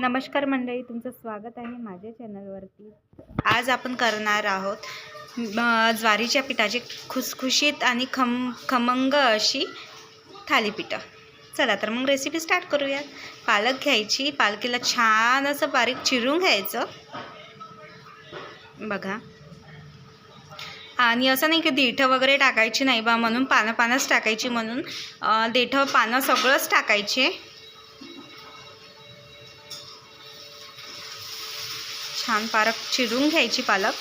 नमस्कार मंडळी तुमचं स्वागत आहे माझ्या चॅनलवरती. आज आपण करणार आहोत ज्वारीच्या पिठाची खुसखुशीत आणि खम खमंग अशी थालीपीठं. चला तर मग रेसिपी स्टार्ट करूया पालक घ्यायची पालकीला छान असं बारीक चिरून घ्यायचं. बघा. आणि असं नाही की देठं वगैरे टाकायची नाही बा म्हणून पानं पानंच टाकायची म्हणून देठं पानं सगळंच टाकायचे. छान पालक चिरून घ्यायची पालक.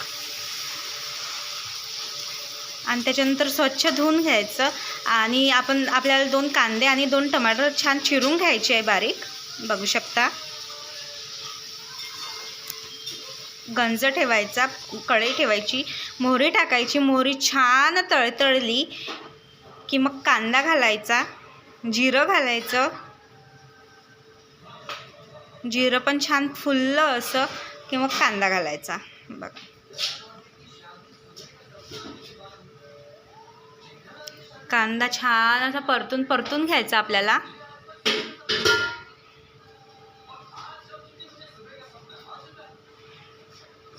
आणि त्याच्यानंतर स्वच्छ धुवून घ्यायचं. आणि आपण आपल्याला दोन कांदे आणि दोन टमाटर छान चिरून घ्यायचे आहे बारीक. बघू शकता. गंज ठेवायचा कढई ठेवायची मोहरी टाकायची. मोहरी छान तळतळली की मग कांदा घालायचा जिरं घालायचं. जिरं पण छान फुललं असं. किंवा कांदा घालायचा. बघ. कांदा छान असा परतून परतून घ्यायचा आपल्याला.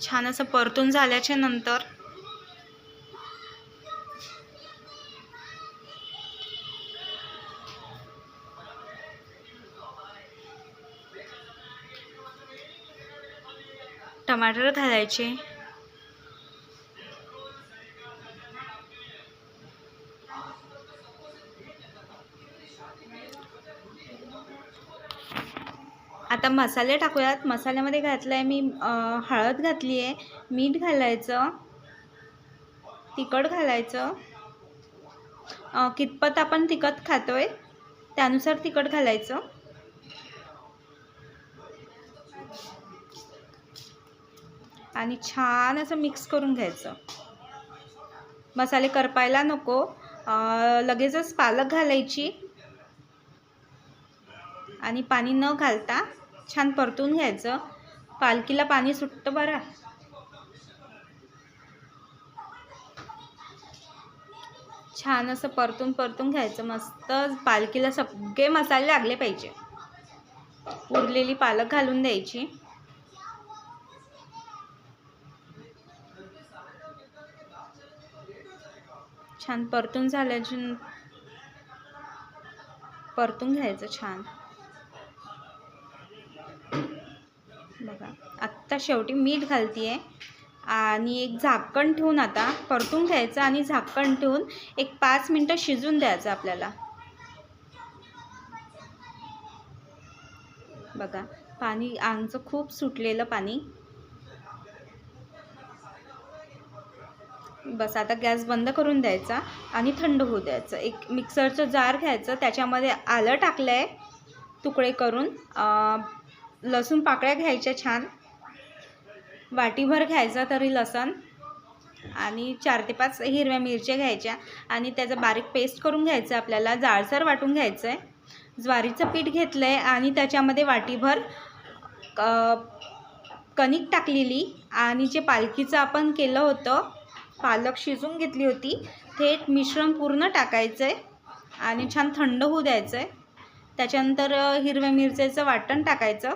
छान असं परतून झाल्याच्यानंतर टमाटर घालायचे. आता मसाले टाकूयात. मसाल्यामध्ये घातलं आहे मी हळद घातली आहे मीठ घालायचं तिखट घालायचं. कितपत आपण तिखट खातो आहे त्यानुसार तिखट घालायचं. आणि छान असं मिक्स करून घ्यायचं. मसाले करपायला नको. लगेचच पालक घालायची. आणि पाणी न घालता छान परतून घ्यायचं. पालकीला पाणी सुटतं बरं. छान असं परतून परतून घ्यायचं. मस्त पालकीला सगळे मसाले लागले पाहिजे. उरलेली पालक घालून द्यायची. छान परतून झाल्याची परतून घ्यायचं छान. बघा आत्ता शेवटी मीठ घालते आहे आणि एक झाकण ठेवून आता परतून घ्यायचं आणि झाकण ठेवून एक पाच मिनटं शिजून द्यायचं आपल्याला. बघा पाणी आमचं खूप सुटलेलं पाणी. बस. आता गॅस बंद करून द्यायचा आणि थंड होऊ द्यायचं. एक मिक्सरचं जार घ्यायचं. त्याच्यामध्ये आलं टाकलं आहे तुकडे करून. लसूण पाकळ्या घ्यायच्या छान. वाटीभर घ्यायचा तरी लसण. आणि चार ते पाच हिरव्या मिरच्या घ्यायच्या. आणि त्याचं बारीक पेस्ट करून घ्यायचं आपल्याला. जाळसर वाटून घ्यायचं आहे ज्वारीचं पीठ घेतलं आहे आणि त्याच्यामध्ये वाटीभर कणिक टाकलेली. आणि जे पालखीचं आपण केलं होतं पालक शिजून घेतली होती. थेट मिश्रण पूर्ण टाकायचं आहे आणि छान थंड होऊ द्यायचं आहे त्याच्यानंतर हिरव्या मिरच्याचं वाटण टाकायचं.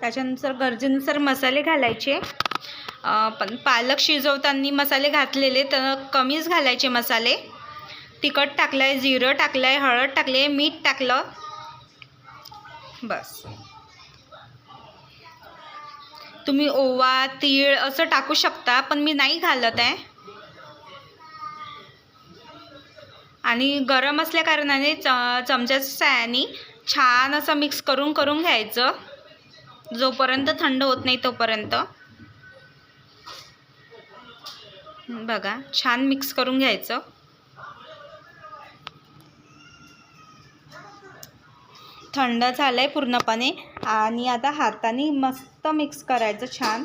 त्याच्यानुसार गरजेनुसार मसाले घालायचे. पण पालक शिजवताना मसाले घातलेले तर कमीच घालायचे मसाले. तिखट टाकलं आहे जिरं टाकलं आहे हळद टाकली आहे मीठ टाकलं. बस. तुम्ही ओवा तीळ असं टाकू शकता पण मी नाही घालत आहे. आणि गरम असल्या कारणाने च चमच्याच्या साहाय्याने छान असं मिक्स करून करून घ्यायचं. जोपर्यंत थंड होत नाही तोपर्यंत. बघा छान मिक्स करून घ्यायचं. थंड झालं आहे पूर्णपणे. आणि आता हाताने मस्त मिक्स करायचं छान.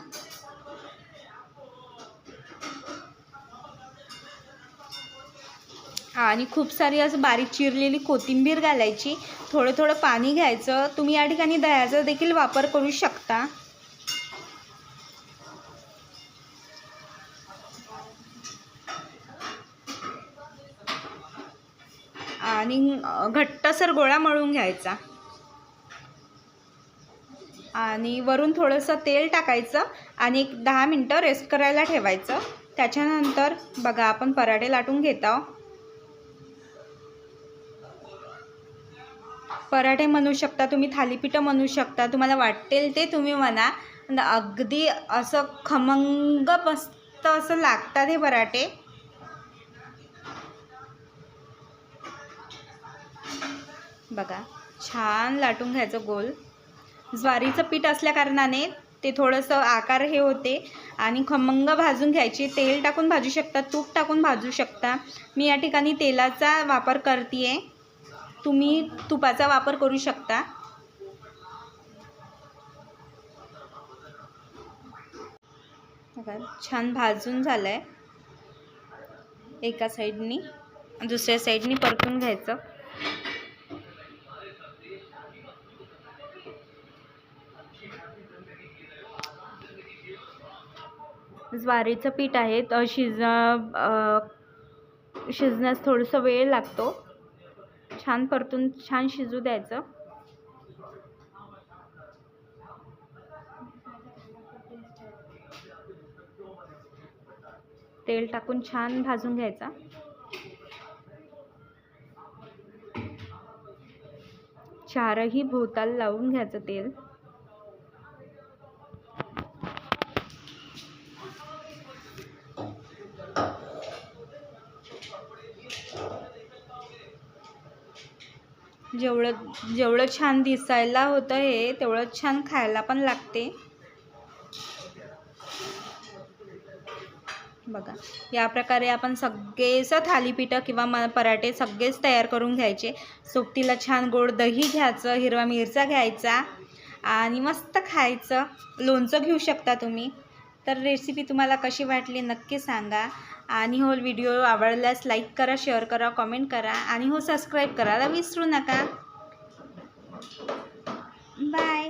आणि खूप सारी असं बारीक चिरलेली कोथिंबीर घालायची. थोडं थोडं पाणी घ्यायचं. तुम्ही या ठिकाणी दह्याचा देखील वापर करू शकता. आणि घट्टसर गोळा मळून घ्यायचा. आणि वरून थोडंसं तेल टाकायचं आणि एक दहा मिनटं रेस्ट करायला ठेवायचं. त्याच्यानंतर बघा आपण पराठे लाटून घेत आहोत. पराठे म्हणू शकता तुम्ही थालीपीठं म्हणू शकता तुम्हाला वाटेल ते तुम्ही म्हणा. अगदी असं खमंग मस्त असं लागतात हे पराठे. बघा छान लाटून घ्यायचं गोल. ज्वारीचं पीठ असल्या कारणाने ते थोडंसं आकार हे होते. आणि खमंग भाजून घ्यायचे. तेल टाकून भाजू शकता तूप टाकून भाजू शकता. मी या ठिकाणी तेलाचा वापर करते आहे तुम्ही तुपाचा वापर करू शकता. छान भाजून झालं आहे एका साईडनी दुसऱ्या साईडनी परतून घ्यायचं. ज्वारीचं पीठ आहे तर शिज शिजण्यास थोडंसं वेळ लागतो. छान परतून छान शिजू द्यायचं. तेल टाकून छान भाजून घ्यायचा. चारही भोवताल लावून घ्यायचं तेल. जेवढं जेवढं छान दिसायला होतं हे तेवढं छान खायला पण लागते. बघा या प्रकारे आपण सगळेच थालीपीठं किंवा म पराठे सगळेच तयार करून घ्यायचे. सोबतीला छान गोड दही घ्यायचं हिरवा मिरचा घ्यायचा आणि मस्त खायचं. लोणचं घेऊ शकता तुम्ही. तर रेसिपी तुम्हाला कशी वाटली नक्की सांगा. आणि हो व्हिडिओ आवडल्यास लाईक करा शेअर करा कमेंट करा आणि हो सबस्क्राईब करायला विसरू नका. बाय